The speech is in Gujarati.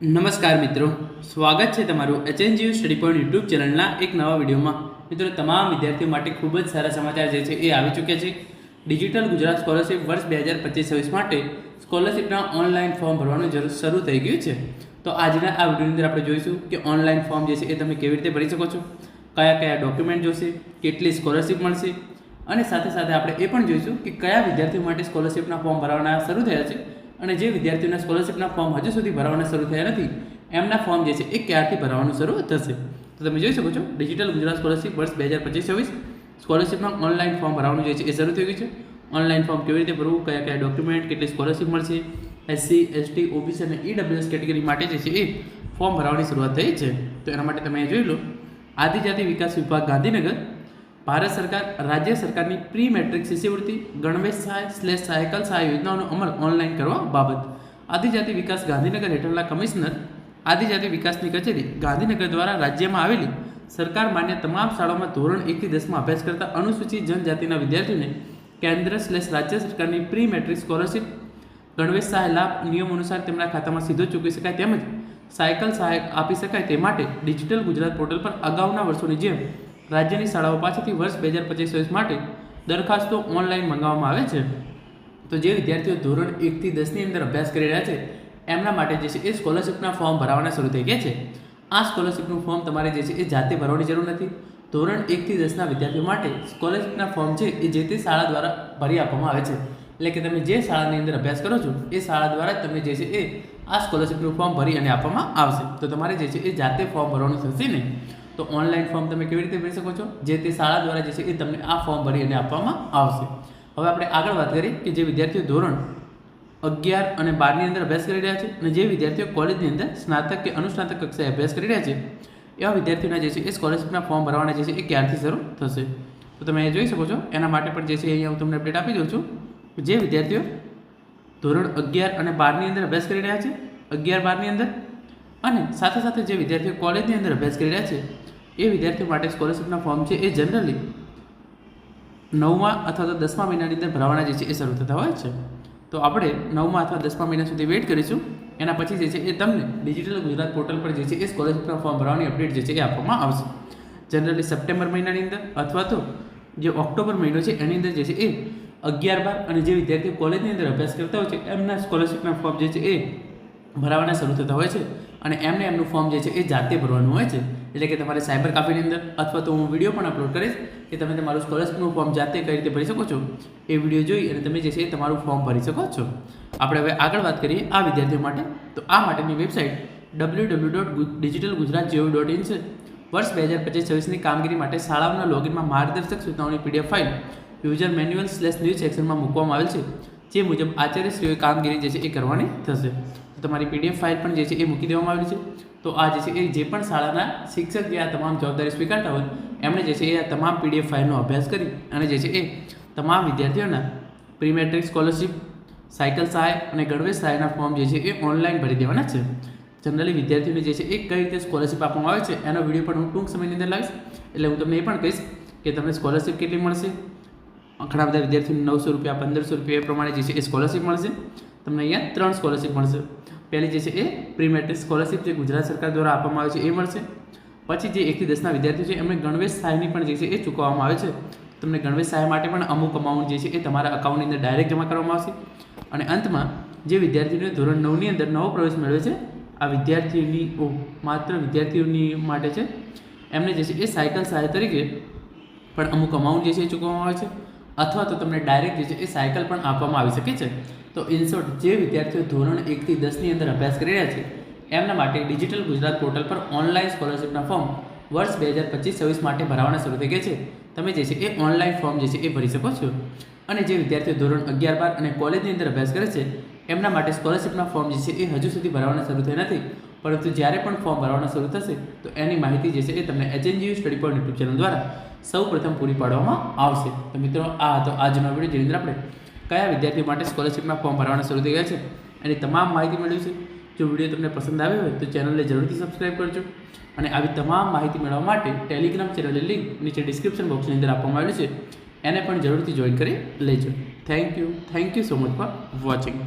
નમસ્કાર મિત્રો. સ્વાગત છે તમારું એચએનજીયુ સ્ટડી પોઈન્ટ યુટ્યુબ ચેનલના એક નવા વિડીયોમાં. મિત્રો, તમામ વિદ્યાર્થીઓ માટે ખૂબ જ સારા સમાચાર જે છે એ આવી ચૂક્યા છે. ડિજિટલ ગુજરાત સ્કોલરશિપ વર્ષ બે હજાર પચીસ છવ્વીસ માટે સ્કોલરશિપના ઓનલાઈન ફોર્મ ભરવાનું જરૂર શરૂ થઈ ગયું છે. તો આજના આ વિડીયોની અંદર આપણે જોઈશું કે ઓનલાઈન ફોર્મ જે છે એ તમે કેવી રીતે ભરી શકો છો? કયા કયા ડોક્યુમેન્ટ જોશે? કેટલી સ્કોલરશિપ મળશે? અને સાથે સાથે આપણે એ પણ જોઈશું કે કયા વિદ્યાર્થીઓ માટે સ્કોલરશિપના ફોર્મ ભરવાના શરૂ થયા છે? અને જે વિદ્યાર્થીઓના સ્કોલરશિપના ફોર્મ હજુ સુધી ભરવાના શરૂ થયા નથી, એમના ફોર્મ જે છે એ ક્યારથી ભરવાનું શરૂ થશે? તો તમે જોઈ શકો છો, ડિજિટલ ગુજરાત સ્કોલરશિપ વર્ષ બે હજાર પચીસ છવ્વીસ સ્કોલરશિપમાં ઓનલાઈન ફોર્મ ભરવાનું જે છે એ શરૂ થઈ ગયું છે. ઓનલાઈન ફોર્મ કેવી રીતે ભરવું, કયા કયા ડોક્યુમેન્ટ, કેટલી સ્કોલરશિપ મળશે એસસી એસટી ઓબીસી અને ઈડબ્લ્યુએસ કેટેગરી માટે જે છે એ ફોર્મ ભરવાની શરૂઆત થઈ છે. તો એના માટે તમે જોઈ લો, આદિજાતિ વિકાસ વિભાગ ગાંધીનગર ભારત સરકાર, રાજ્ય સરકારની પ્રી મેટ્રિક શિષ્યવૃત્તિ, ગણવેશ સહાય સ્લેશ સાયકલ સહાય યોજનાઓનો અમલ ઓનલાઈન કરવા બાબત. આદિજાતિ વિકાસ ગાંધીનગર હેઠળના કમિશનર, આદિજાતિ વિકાસની કચેરી, ગાંધીનગર દ્વારા રાજ્યમાં આવેલી સરકાર માન્ય તમામ શાળાઓમાં ધોરણ એકથી દસમાં અભ્યાસ કરતા અનુસૂચિત જનજાતિના વિદ્યાર્થીઓને કેન્દ્ર સ્લેશ રાજ્ય સરકારની પ્રી મેટ્રિક સ્કોલરશીપ ગણવેશ સહાય લાભ, નિયમ અનુસાર તેમના ખાતામાં સીધો ચૂકવી શકાય તેમજ સાયકલ સહાય આપી શકાય તે માટે ડિજિટલ ગુજરાત પોર્ટલ પર અગાઉના વર્ષોની જેમ રાજ્યની શાળાઓ પાસેથી વર્ષ બે હજાર પચીસ ચોવીસ માટે દરખાસ્તો ઓનલાઈન મંગાવવામાં આવે છે. તો જે વિદ્યાર્થીઓ ધોરણ એકથી દસની અંદર અભ્યાસ કરી રહ્યા છે, એમના માટે જે છે એ સ્કોલરશિપના ફોર્મ ભરાવાના શરૂ થઈ ગયા છે. આ સ્કોલરશિપનું ફોર્મ તમારે જે છે એ જાતે ભરવાની જરૂર નથી. ધોરણ એકથી દસના વિદ્યાર્થીઓ માટે સ્કોલરશિપના ફોર્મ છે એ જે તે શાળા દ્વારા ભરી આપવામાં આવે છે. એટલે કે તમે જે શાળાની અંદર અભ્યાસ કરો છો, એ શાળા દ્વારા જ તમને જે છે એ આ સ્કોલરશિપનું ફોર્મ ભરી અને આપવામાં આવશે. તો તમારે જે છે એ જાતે ફોર્મ ભરવાનું થશે નહીં. તો ઓનલાઈન ફોર્મ તમે કેવી રીતે ભરી શકો છો? જે તે શાળા દ્વારા જે છે એ તમને આ ફોર્મ ભરી અને આપવામાં આવશે. હવે આપણે આગળ વાત કરીએ કે જે વિદ્યાર્થીઓ ધોરણ અગિયાર અને બારની અંદર અભ્યાસ કરી રહ્યા છે અને જે વિદ્યાર્થીઓ કોલેજની અંદર સ્નાતક કે અનુસ્નાતક કક્ષાએ અભ્યાસ કરી રહ્યા છે, એવા વિદ્યાર્થીઓના જે છે એ સ્કોલરશિપના ફોર્મ ભરવાના જે છે એ ક્યારથી શરૂ થશે? તો તમે જોઈ શકો છો. એના માટે પણ જે છે અહીંયા હું તમને અપડેટ આપી દઉં છું. જે વિદ્યાર્થીઓ ધોરણ અગિયાર અને બારની અંદર અભ્યાસ કરી રહ્યા છે, અગિયાર બારની અંદર અને સાથે સાથે જે વિદ્યાર્થીઓ કોલેજની અંદર અભ્યાસ કરી રહ્યા છે એ વિદ્યાર્થીઓ માટે સ્કોલરશિપના ફોર્મ છે. એ જનરલી નવમા અથવા તો દસમા મહિનાની અંદર ભરવાના જે છે એ શરૂ થતા હોય છે. તો આપણે નવમા અથવા દસમા મહિના સુધી વેઇટ કરીશું. એના પછી જે છે એ તમને ડિજિટલ ગુજરાત પોર્ટલ પર જે છે એ સ્કોલરશિપના ફોર્મ ભરવાની અપડેટ જે છે એ આપવામાં આવશે. જનરલી સપ્ટેમ્બર મહિનાની અંદર અથવા તો જે ઓક્ટોબર મહિનો છે એની અંદર જે છે એ અગિયાર બાર અને જે વિદ્યાર્થીઓ કોલેજની અંદર અભ્યાસ કરતા હોય છે, એમના સ્કોલરશિપના ફોર્મ જે છે એ ભરાવાના શરૂ થતા હોય છે. અને એમને એમનું ફોર્મ જે છે એ જાતે ભરવાનું હોય છે. એટલે કે તમારે સાયબર કાફેની અંદર અથવા તો હું વીડિયો પણ અપલોડ કરીશ કે તમે તમારું સ્કોલરશીપનું ફોર્મ જાતે કઈ રીતે ભરી શકો છો એ વીડિયો જોઈ અને તમે જે છે તમારું ફોર્મ ભરી શકો છો. આપણે હવે આગળ વાત કરીએ આ વિદ્યાર્થીઓ માટે. તો આ માટેની website W W dot digital Gujarat G O dot in છે. વર્ષ બે હજાર પચીસ છવ્વીસની કામગીરી માટે શાળાઓના લોગિનમાં માર્ગદર્શક સૂચનાઓની PDF file user manual slash news સેક્શનમાં મૂકવામાં આવેલ છે. જે મુજબ આચાર્યશ્રીઓએ કામગીરી જે છે એ કરવાની થશે. તમારી પીડીએફ ફાઇલ પણ જે છે એ મૂકી દેવામાં આવેલી છે. તો આ જે છે એ જે પણ શાળાના શિક્ષક જે આ તમામ જવાબદારી સ્વીકારતા હોય, એમણે જે છે એ આ તમામ પીડીએફ ફાઇલનો અભ્યાસ કરી અને જે છે એ તમામ વિદ્યાર્થીઓના પ્રી મેટ્રિક સ્કોલરશિપ સાયકલ સહાય અને ગણવેશ સહાયના ફોર્મ જે છે એ ઓનલાઈન ભરી દેવાના છે. જનરલી વિદ્યાર્થીઓને જે છે એ કઈ રીતે સ્કોલરશિપ આપવામાં આવે છે એનો વીડિયો પણ હું ટૂંક સમયની અંદર લાવીશ. એટલે હું તમને એ પણ કહીશ કે તમને સ્કોલરશિપ કેટલી મળશે? ઘણા બધા વિદ્યાર્થીઓને નવસો રૂપિયા, પંદરસો રૂપિયા એ પ્રમાણે જે છે એ સ્કોલરશિપ મળશે. તમને અહીંયા ત્રણ સ્કોલરશિપ મળશે. પહેલી જે છે એ પ્રી મેટ્રિક સ્કોલરશિપ જે ગુજરાત સરકાર દ્વારા આપવામાં આવે છે એ મળશે. પછી જે એકથી દસના વિદ્યાર્થીઓ છે, એમને ગણવેશ સહાયની પણ જે છે એ ચૂકવવામાં આવે છે. તમને ગણવેશ સહાય માટે પણ અમુક અમાઉન્ટ જે છે એ તમારા અકાઉન્ટની અંદર ડાયરેક્ટ જમા કરવામાં આવશે. અને અંતમાં જે વિદ્યાર્થીઓને ધોરણ નવની અંદર નવો પ્રવેશ મેળવે છે, આ વિદ્યાર્થીઓની માત્ર વિદ્યાર્થીઓની માટે છે. એમને જે છે એ સાયકલ સહાય તરીકે પણ અમુક અમાઉન્ટ જે છે એ ચૂકવવામાં આવે છે. અથવા તો તમને ડાયરેક્ટ જે છે એ સાયકલ પણ આપવામાં આવી શકે છે. તો ઇન શોર્ટ જે વિદ્યાર્થીઓ ધોરણ એકથી દસની અંદર અભ્યાસ કરી રહ્યા છે, એમના માટે ડિજિટલ ગુજરાત પોર્ટલ પર ઓનલાઈન સ્કોલરશિપના ફોર્મ વર્ષ બે હજાર પચીસ છવ્વીસ માટે ભરાવાના શરૂ થઈ ગયા છે. તમે જે છે એ ઓનલાઈન ફોર્મ જે છે એ ભરી શકો છો. અને જે વિદ્યાર્થીઓ ધોરણ અગિયાર બાર અને કોલેજની અંદર અભ્યાસ કરે છે, એમના માટે સ્કોલરશિપના ફોર્મ જે છે એ હજુ સુધી ભરવાના શરૂ થયા નથી. પરંતુ જ્યારે પણ ફોર્મ ભરવાનું શરૂ થશે, તો એની માહિતી જે છે એ તમને HNGU study point YouTube channel દ્વારા સૌ પ્રથમ પૂરી પાડવામાં આવશે. તો મિત્રો, આ હતો આજનો વીડિયો જેની અંદર આપણે કયા વિદ્યાર્થીઓ માટે સ્કોલરશિપમાં ફોર્મ ભરવાના શરૂ થઈ ગયા છે, એની તમામ માહિતી મેળવી છે. જો વીડિયો તમને પસંદ આવ્યો હોય, તો ચેનલને જરૂરથી સબસ્ક્રાઈબ કરજો. અને આવી તમામ માહિતી મેળવવા માટે ટેલિગ્રામ ચેનલની લિંક નીચે ડિસ્ક્રિપ્શન બોક્સની અંદર આપવામાં આવેલી છે. એને પણ જરૂરથી જોઈન કરી લેજો. Thank you thank you so much for watching